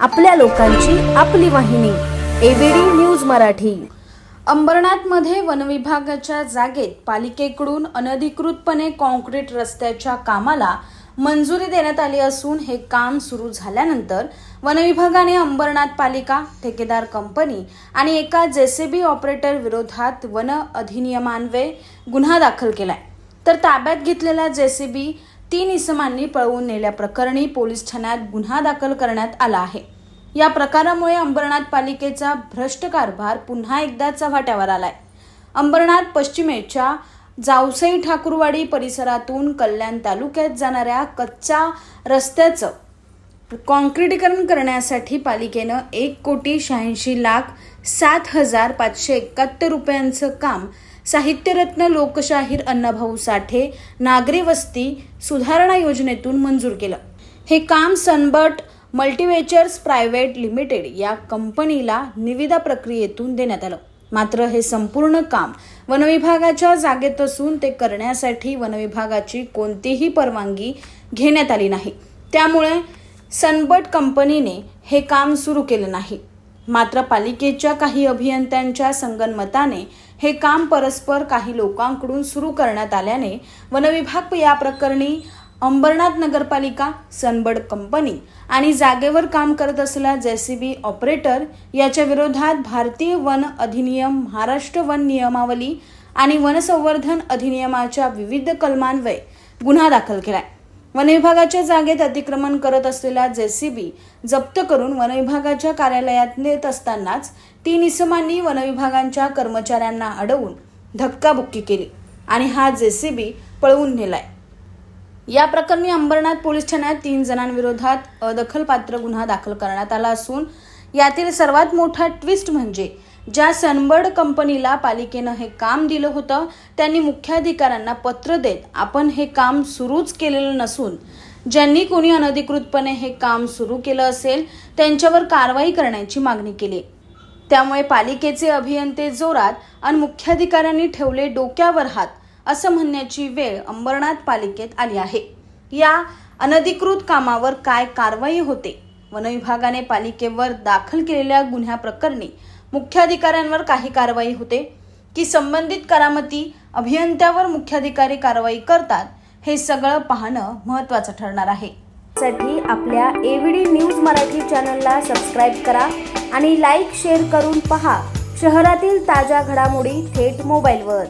आपल्या लोकांची आपली वाहिनी एबीडी न्यूज मराठी. अंबरनाथमध्ये वनविभागाच्या जागेत पालिकेकडून अनधिकृतपणे कॉन्क्रीट रस्त्याच्या कामाला मंजुरी देण्यात आली असून हे काम सुरू झाल्यानंतर वनविभागाने अंबरनाथ पालिका ठेकेदार कंपनी आणि एका जेसीबी ऑपरेटर विरोधात वन अधिनियमान्वये गुन्हा दाखल केलाय. तर ताब्यात घेतलेला जेसीबी तीन इसमांनी पळवून नेल्याप्रकरणी पोलीस ठाण्यात गुन्हा दाखल करण्यात आला आहे. या प्रकारामुळे अंबरनाथ पालिकेचा भ्रष्ट कारभार पुन्हा एकदा चव्हाट्यावर आलाय. अंबरनाथ पश्चिमेच्या जावसई ठाकूरवाडी परिसरातून कल्याण तालुक्यात जाणाऱ्या कच्च्या रस्त्याचं कॉन्क्रिटीकरण करण्यासाठी पालिकेनं एक कोटी शहाऐंशी लाख सात हजार पाचशे एकाहत्तर रुपयांचं काम साहित्यरत्न लोकशाहीर अण्णाभाऊ साठे नागरी वस्ती सुधारणा योजनेतून मंजूर केलं. हे काम सनबर्ट मल्टीवेचर्स प्रायव्हेट लिमिटेड या कंपनीला निविदा प्रक्रियेतून देण्यात आलं. मात्र हे संपूर्ण काम वनविभागाच्या जागेत असून ते करण्यासाठी वनविभागाची कोणतीही परवानगी घेण्यात आली नाही. त्यामुळे सनबट कंपनीने हे काम सुरू केलं नाही. मात्र पालिकेच्या काही अभियंत्यांच्या संगनमताने हे काम परस्पर काही लोकांकडून सुरू करण्यात आल्याने वनविभाग या प्रकरणी अंबरनाथ नगरपालिका सनबड कंपनी आणि जागेवर काम करत असलेला जेसीबी ऑपरेटर याच्या विरोधात भारतीय वन अधिनियम महाराष्ट्र वन नियमावली आणि वनसंवर्धन अधिनियमाच्या विविध कलमान्वये गुन्हा दाखल केलाय. वनविभागाच्या जागेत अतिक्रमण करत असलेला जेसीबी जप्त करून वनविभागाच्या कार्यालयात नेत असतानाच तीन इसमांनी वनविभागांच्या कर्मचाऱ्यांना अडवून धक्काबुक्की केली आणि हा जेसीबी पळवून नेलाय. या प्रकरणी अंबरनाथ पोलीस ठाण्यात तीन जणांविरोधात अदखलपात्र गुन्हा दाखल करण्यात आला असून यातील सर्वात मोठा ट्विस्ट म्हणजे ज्या सनबर्ड कंपनीला पालिकेनं हे काम दिलं होतं त्यांनी मुख्याधिकाऱ्यांना पत्र देत आपण हे काम सुरूच केलेलं नसून ज्यांनी कोणी अनधिकृतपणे हे काम सुरू केलं असेल त्यांच्यावर कारवाई करण्याची मागणी केली. त्यामुळे पालिकेचे अभियंते जोरात आणि मुख्याधिकाऱ्यांनी ठेवले डोक्यावर हात असं म्हणण्याची वेळ अंबरनाथ पालिकेत आली आहे. या अनधिकृत कामावर काय कारवाई होते? वनविभागाने पालिकेवर दाखल केलेल्या गुन्ह्याप्रकरणी मुख्याधिकाऱ्यांवर काही कारवाई होते. की संबंधित करामती अभियंत्यावर मुख्याधिकारी कारवाई करतात हे सगळं पाहणं महत्त्वाचं ठरणार आहे. साठी आपल्या एव्हीडी न्यूज मराठी चॅनलला सबस्क्राईब करा आणि लाईक शेअर करून पहा. शहरातील ताज्या घडामोडी थेट मोबाईलवर.